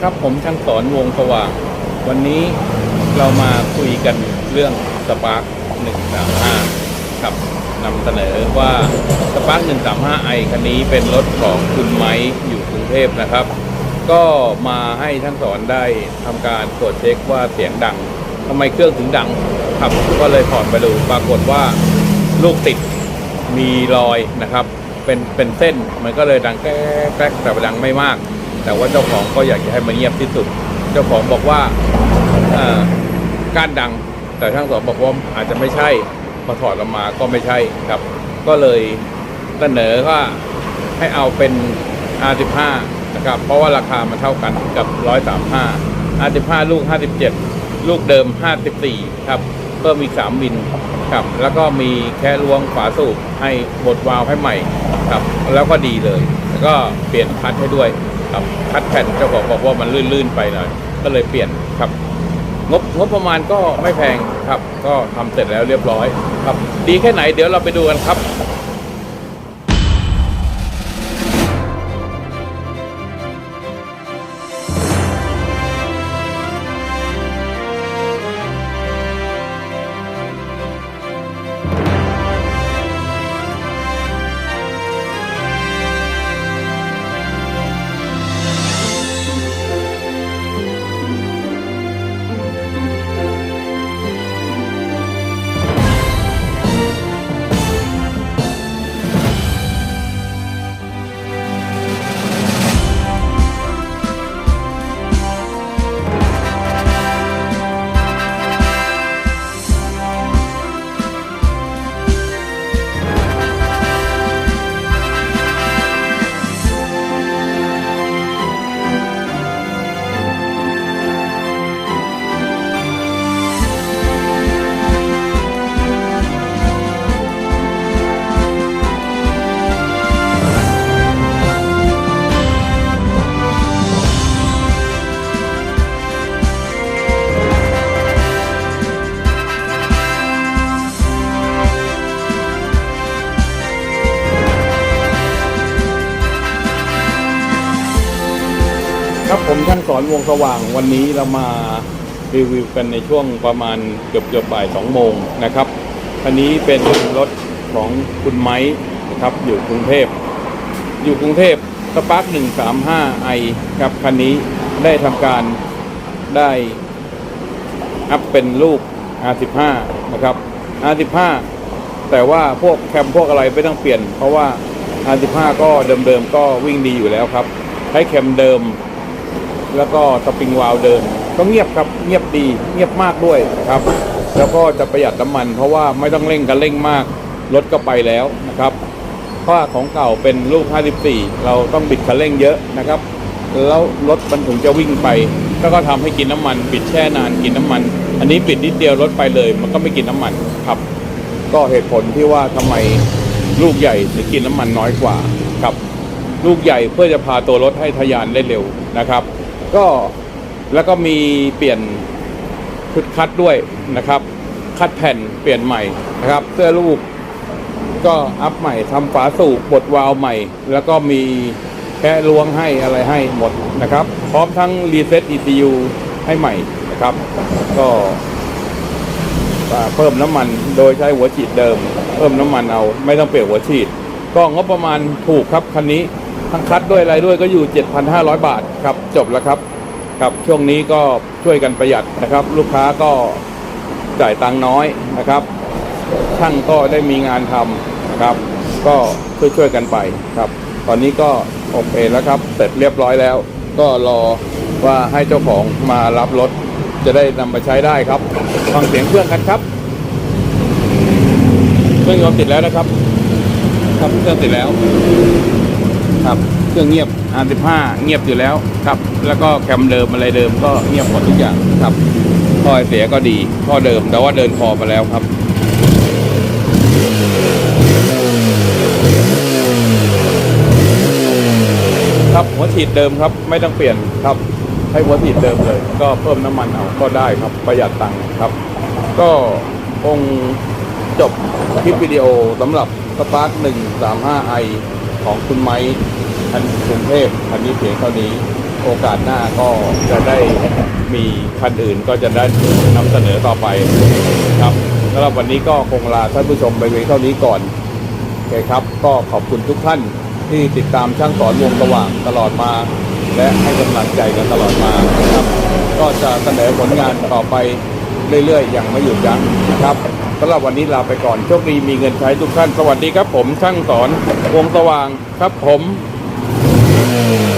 ครับผมช่างสอนวงสว่าง วันนี้เรามาคุยกันเรื่องสปาร์ค135ครับนำเสนอว่าสปาร์ค135ไอคันนี้เป็นรถของคุณไม้อยู่กรุงเทพนะครับ ก็มาให้ท่านสอนได้ทำการตรวจเช็คว่าเสียงดังทำไมเครื่องถึงดังครับก็เลยถอดไปดูปรากฏว่าลูกติดมีรอยนะครับ เป็นเป็นเส้นมันก็เลยดังแก๊กแก๊กแต่ดังไม่มาก แต่ว่าเจ้าของก็อยากจะให้มันเงียบที่สุด เจ้าของบอกว่าก้านดัง แต่ช่างสอนบอกว่าอาจจะไม่ใช่พอถอดออกมาก็ไม่ใช่ครับ ก็เลยเสนอว่าให้เอาเป็น R15 นะครับ เพราะว่าราคามันเท่ากันกับ 135 R15 ลูก 57 ลูกเดิม 54 ครับเพิ่มอีก 3 มิลครับ แล้วก็มีแค่ล้วงฝาสูบให้บดวาล์วให้ใหม่ครับ แล้วก็ดีเลย แล้วก็เปลี่ยนคัดให้ด้วย ครับคัดแผ่นเจ้าของบอกว่ามันลื่นๆไปหน่อยก็เลยเปลี่ยนครับ งบงบประมาณก็ไม่แพงครับ ก็ทำเสร็จแล้วเรียบร้อย ครับ ดีแค่ไหนเดี๋ยวเราไปดูกันครับ ครับผมท่านสอนวงสว่างวันนี้เรามารีวิวกันในช่วงประมาณเกือบเกือบบ่ายสองโมงนะครับคันนี้เป็นรถของคุณไม้นะครับอยู่กรุงเทพ อยู่กรุงเทพสปาร์ค135ไอครับคันนี้ได้ทำการได้อัพเป็นลูก R15 นะครับ R15 แต่ว่าพวกแคมพวกอะไรไม่ต้องเปลี่ยน เพราะว่า R15 ก็เดิมๆก็วิ่งดีอยู่แล้วครับ ใช้แคมเดิม แล้วก็สปริงวาลเดิมก็เงียบครับเงียบดีเงียบมากด้วยครับ แล้วก็จะประหยัดน้ำมัน เพราะว่าไม่ต้องเร่งกันเร่งมากรถก็ไปแล้วนะครับเพราะของเก่าเป็นลูก 54 เราต้องบิดคันเร่งเยอะนะครับ แล้วรถมันถึงจะวิ่งไป ก็ก็ทำให้กินน้ำมัน บิดแช่นานกินน้ำมัน อันนี้บิดนิดเดียวรถไปเลย มันก็ไม่กินน้ำมันครับ ก็เหตุผลที่ว่าทำไมลูกใหญ่ถึงกินน้ำมันน้อยกว่าครับ ลูกใหญ่เพื่อจะพาตัวรถให้ทะยานได้เร็วนะครับ ก็แล้วก็มีเปลี่ยนชุดคัดด้วยนะครับ คัดแผ่นเปลี่ยนใหม่นะครับ เสื้อลูกก็อัพใหม่ทำฝาสูบบดวาล์วใหม่ แล้วก็มีแค่ล้วงให้อะไรให้หมดนะครับ พร้อมทั้งรีเซ็ต ECU ให้ใหม่นะครับ ก็เพิ่มน้ำมันโดยใช้หัวฉีดเดิม เพิ่มน้ำมันเอาไม่ต้องเปลี่ยนหัวฉีด ก็งบประมาณถูกครับคันนี้ ทั้งคัดด้วยอะไรด้วยก็อยู่ 7,500 บาทครับจบแล้วครับครับช่วงนี้ก็ช่วยกันประหยัดนะครับ ลูกค้าก็จ่ายตังค์น้อยนะครับ ช่างก็ได้มีงานทำนะครับ ก็ช่วยช่วยๆกันไปครับ ตอนนี้ก็โอเคแล้วครับ เสร็จเรียบร้อยแล้ว ก็รอว่าให้เจ้าของมารับรถจะได้นำมาใช้ได้ครับฟังเสียงเครื่องกันครับเครื่องยนต์ติดแล้วนะครับ ครับเครื่องติดแล้ว ครับ เครื่องเงียบ R15 เงียบอยู่แล้วครับ แล้วก็แคมเดิมอะไรเดิมก็เงียบหมดทุกอย่างครับท่อเสียก็ดีท่อเดิมแต่ว่าเดินคอมาแล้วครับครับหัวฉีดเดิมครับ ไม่ต้องเปลี่ยนครับให้หัวฉีดเดิมเลย ก็เพิ่มน้ำมันเอาก็ได้ครับประหยัดตังค์ครับ ก็คงจบคลิปวิดีโอสำหรับสปาร์ค135ไอของคุณไม้ ทันกรุงเทพคันนี้เพียงเท่านี้ โอกาสหน้าก็จะได้มีคันอื่นก็จะได้นำเสนอต่อไปครับสำหรับวันนี้ก็คงลาท่านผู้ชมไปเพียงเท่านี้ก่อนโอเคครับ ก็ขอบคุณทุกท่านที่ติดตามช่างสอนวงสว่างตลอดมา และให้กำลังใจกันตลอดมาครับ ก็จะเสนอผลงานต่อไปเรื่อยๆ อย่างไม่หยุดยั้งนะครับสำหรับวันนี้ลาไปก่อน โชคดีมีเงินใช้ทุกท่าน สวัสดีครับผมช่างสอนวงสว่างครับผม Música